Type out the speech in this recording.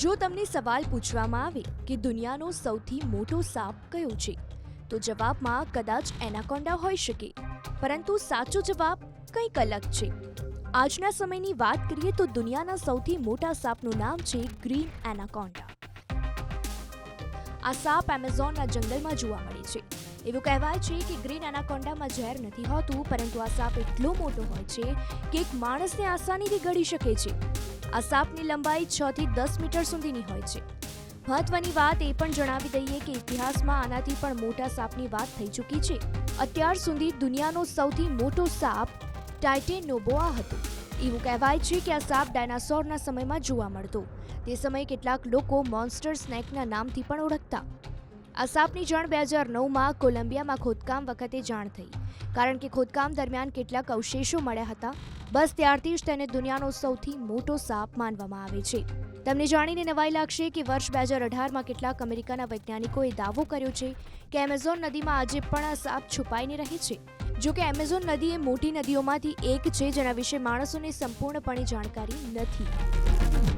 જો તમને સવાલ પૂછવામાં આવે કે દુનિયાનો સૌથી મોટો સાપ કયો છે, તો જવાબમાં કદાચ એનાકોન્ડા હોઈ શકે. પરંતુ સાચો જવાબ કંઈક અલગ છે. આજના સમયની વાત કરીએ તો દુનિયાના સૌથી મોટા સાપનું નામ છે ગ્રીન એનાકોન્ડા. આ સાપ એમેઝોનના જંગલમાં જોવા મળે છે. એવું કહેવાય છે કે ગ્રીન એનાકોન્ડામાં ઝેર નથી હોતું, પરંતુ આ સાપ એટલો મોટો હોય છે કે એક માણસને આસાનીથી ગળી શકે છે. આ સાપની લંબાઈ છ થી દસ મીટર સુધીની હોય છે. મહત્વની વાત એ પણ જણાવી દઈએ કે ઇતિહાસમાં આનાથી પણ મોટા સાપની વાત થઈ ચૂકી છે. અત્યાર સુધી દુનિયાનો સૌથી મોટો સાપ ટાઇટેનોબોઆ હતો. એવું કહેવાય છે કે આ સાપ ડાયનાસોરના સમયમાં જોવા મળતો. તે સમયે કેટલાક લોકો મોન્સ્ટર સ્નેકના નામથી પણ ઓળખતા. આ સાપની જાણ બે હજાર નવમાં કોલંબિયામાં ખોદકામ વખતે જાણ થઈ. કારણ કે ખોદકામ દરમિયાન કેટલાક અવશેષો મળ્યા હતા. બસ ત્યારથી જ તેને દુનિયાનો સૌથી મોટો સાપ માનવામાં આવે છે. તમને જાણીને નવાઈ લાગશે કે વર્ષ બે હજાર અઢારમાં કેટલાક અમેરિકાના વૈજ્ઞાનિકોએ દાવો કર્યો છે કે એમેઝોન નદીમાં આજે પણ આ સાપ છુપાઈને રહે છે. જો કે એમેઝોન નદી એ મોટી નદીઓમાંથી એક છે, જેના વિશે માણસોને સંપૂર્ણપણે જાણકારી નથી.